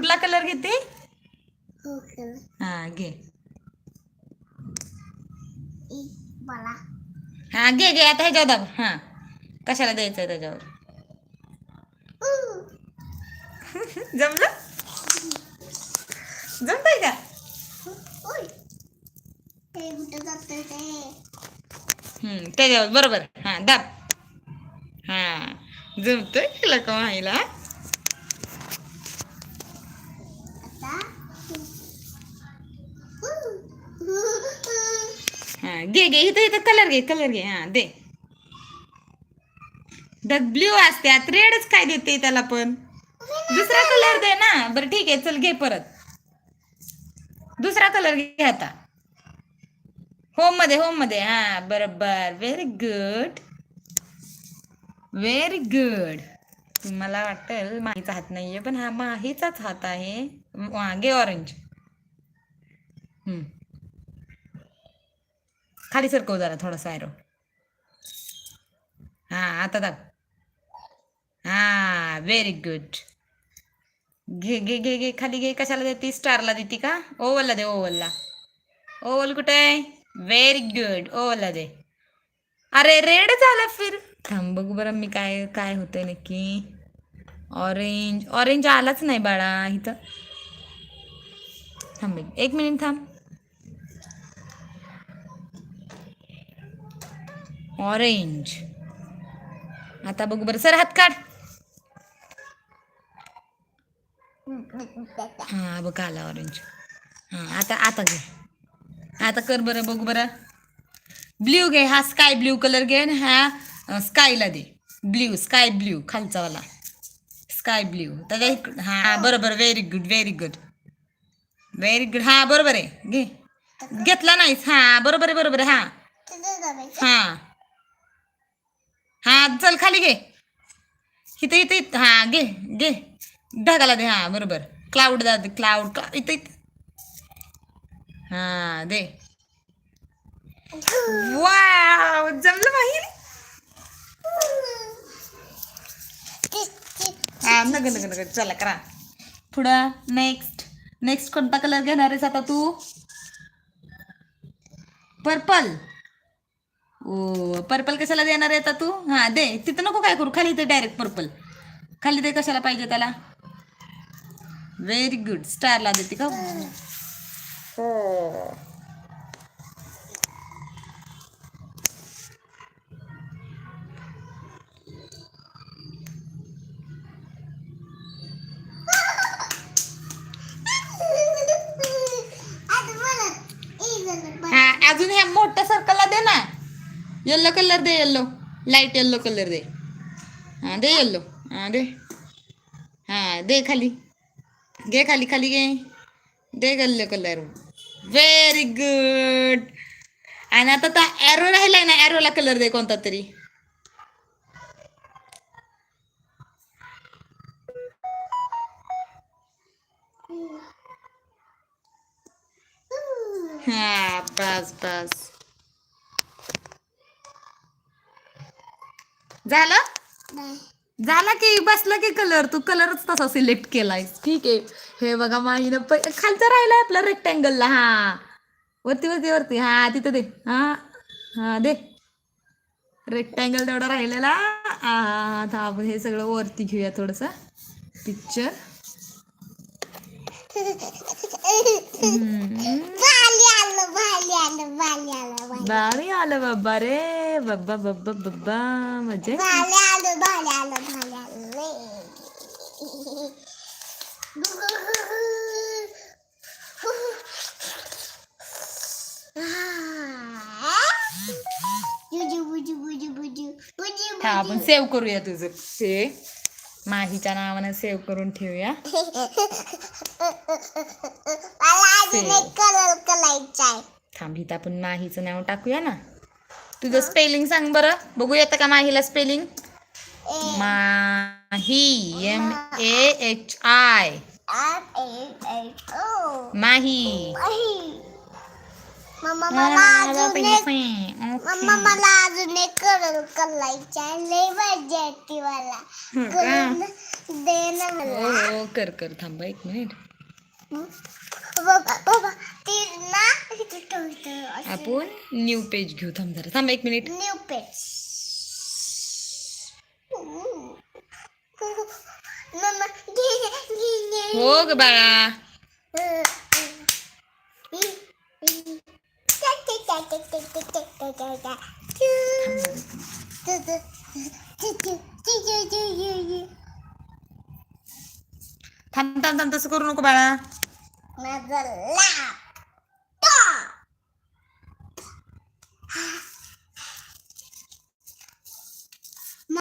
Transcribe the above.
कुठला कलर घेते? हो हा घे. हा घे घे आता ह्याच्यावर दाब. हा. कशाला द्यायचंय त्याच्यावर? जमलं? जमतंय का? त्याच्यावर. बरोबर. हा दाब. हा. जमतंय तुला का माहिला आता हा घे घे इथं इथं कलर घे कलर घे. हा दे. ब्ल्यू आता रेडच काय देते त्याला पण? दुसरा कलर दे ना. बरं ठीक आहे चल घे परत. दुसरा कलर घे आता. होममध्ये होममध्ये. हा बरोबर. व्हेरी गुड व्हेरी गुड मला वाटेल माहीचा हात नाहीये पण हा माहीचाच हात आहे. घे ऑरेंज हम्म. खाली सरकव जरा थोडासा आयरो. हा आता दाख हा व्हेरी गुड घे घे घे घे खाली घे. कशाला देते? स्टारला देते का? ओवलला दे ओवलला. ओवल कुठे आहे? व्हेरी गुड ओवलला दे. अरे रेड झाला फिर. थांब बघू बरं मी काय काय होतंय नक्की. ऑरेंज ऑरेंज आलाच नाही बाळा इथं. थांब एक मिनिट थांब. ऑरेंज आता बघू बरं. सर हात काढ. हा बघ आला ऑरेंज हा आता आता घे. आता कर बरं बघू बरं. ब्ल्यू घे. हा स्काय ब्ल्यू कलर घे आणि हा स्कायला दे. ब्ल्यू स्काय ब्ल्यू खालचा वाला. स्काय ब्ल्यू त्याच्या हा बरोबर. Very good very good very good हा बरोबर आहे. घे. घेतला नाहीस. हा बरोबर आहे बरोबर आहे. हा. हा. हा चल खाली घे. इथं इथं इथं. हा घे घे. ढगाला दे. हा बरोबर. क्लाउड दा क्लाउड इथं इथं. हा दे. वाव जमलं माहीर हा नग नग नग. चला करा. पुढं नेक्स्ट नेक्स्ट कोणता कलर घेणार आहेस आता तू? पर्पल ओ पर्पल कशाला देणार आहे आता तू? हा दे. तिथं नको काय करू? खाली दे डायरेक्ट पर्पल खाली दे कशाला पाहिजे त्याला? व्हेरी गुड स्टारला देते का? हो. हा अजून ह्या मोठ्या सर्कलला दे ना येल्लो कलर दे येल्लो लाइट येल्लो कलर दे हा दे येल्लो हा दे हा दे खाली घे खाली खाली घे दे येल्लो कलर व्हेरी गुड आणि आता त्या ॲरो राहिलाय ना ॲरोला कलर दे कोणता तरी हा बस बस झालं? झाला की बसला की कलर तू कलरच तसा सिलेक्ट केलाय ठीक आहे. हे बघा माहीनं प खालचा राहिलाय आपला रेक्टँगलला हा. वरती वरती वरती. हा तिथं दे. हा. हा दे. रेक्टँगल तेवढा राहिलेला. आता आपण हे सगळं वरती घेऊया थोडस. पिक्चर भारी आलं बाबा रे. बाबा बाबा बाबा हा आपण सेव्ह करूया तुझं. ते माहीच्या नावानं सेव्ह करून ठेवूया. थांब इथं आपण माहीचं नाव टाकूया ना. तुझं स्पेलिंग सांग बरं. बघू येतं का माहीला spelling Mahi M A H I Mahi. Mamma मला अजून एक मम्मा मला अजून एक कलर करायचा आहे. लय मजा येते मला. का? करून दे ना मला. हो कर कर थांबा एक मिनिट. बाबा बाबा ते ना इथे ठेवतो असं. आपण न्यू पेज घेऊ थांब जरा थांबा एक मिनिट न्यू पेज मम्मा घे घे घे हो ग बाळा थांब थांब थांब तसं करू नको बाळा माझा